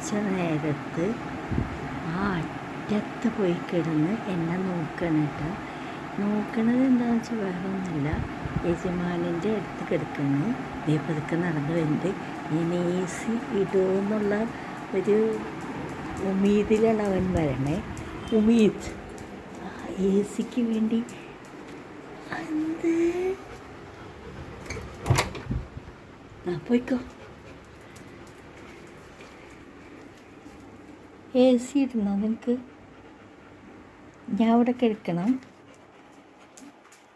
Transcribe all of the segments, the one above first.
ഉച്ച നേരത്ത് ആ അറ്റത്ത് പോയി കിടന്ന് എന്നെ നോക്കണിട്ട് നോക്കണത് എന്താണെന്ന് വെച്ചാൽ വേറെ ഒന്നുമില്ല യജമാനിന്റെ അടുത്ത് കിടക്കണ്. ദേ പതുക്കെ നടന്നു വരുന്നുണ്ട്. ഇനി എ സി ഇടുമെന്നുള്ള ഒരു ഉമീദിലാണ് അവൻ വരണേ. ഉമീദ് എ സിക്ക് വേണ്ടി എന്ത്? പോയിക്കോ. എ സി ഇടണോ നിനക്ക്? ഞാൻ അവിടെ കിടക്കണം.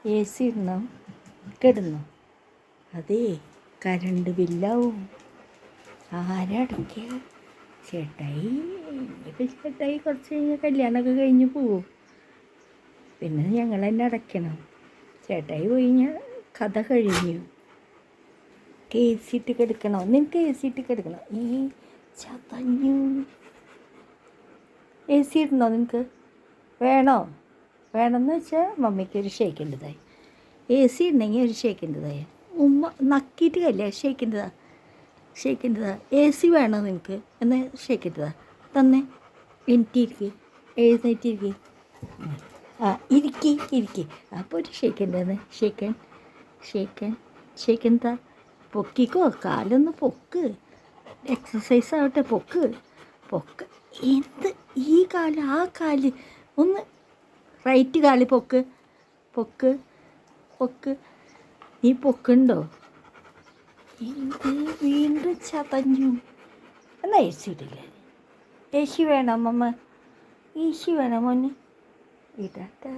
എ സി ഇടണം കിടന്നു? അതേ കരണ്ട് ബില്ലാവും. ആരടയ്ക്കുക ചേട്ടായി ഇനിയിപ്പോൾ ചേട്ടായി കുറച്ച് കഴിഞ്ഞാൽ കല്യാണമൊക്കെ കഴിഞ്ഞ് പോവും. പിന്നെ ഞങ്ങൾ തന്നെ അടയ്ക്കണം. ചേട്ടായി പോയി കഴിഞ്ഞാൽ കഥ കഴിഞ്ഞു. കെ സി ഇട്ട് കിടക്കണോ? നിനക്ക് എ സി ഇട്ട് കിടക്കണോ? ഈ ചതഞ്ഞു എ സി ഇടണോ നിങ്ങൾക്ക് വേണോ? വേണമെന്ന് വെച്ചാൽ മമ്മിക്ക് ഒരു ഷേക്കേണ്ടതായി എ സി ഉണ്ടെങ്കിൽ ഒരു ഷേക്കേണ്ടതായി ഉമ്മ നക്കിയിട്ട് കല്ലേ ഷേക്കേണ്ടതാ ഷേക്കേണ്ടതാ എ സി വേണോ നിനക്ക്? എന്നാൽ ഷേക്കേണ്ടതാ തന്നെ. എനിക്കിരിക്കുക എഴുന്നേറ്റിരിക്കുക ആ ഇരിക്കി ഇരിക്കി. അപ്പോൾ ഒരു ഷേക്കേണ്ടതെന്ന് ഷേക്കൻ ഷേക്കൻ ഷേക്കൻ താ. പൊക്കിക്കോ കാലൊന്ന് പൊക്ക്. എക്സസൈസ് ആവട്ടെ പൊക്ക്. പൊക്ക്. എന്ത് ഈ കാൽ ആ കാൽ. ഒന്ന് റൈറ്റ് കാൽ പൊക്ക് പൊക്ക് പൊക്ക്. നീ പൊക്കുണ്ടോ? വീണ്ടും ചതഞ്ഞു. എന്നാ ഏച്ചിട്ടില്ല ഇടില്ല? എ വേണം അമ്മ ഏശി വേണം മോന്? ഇടട്ടെ.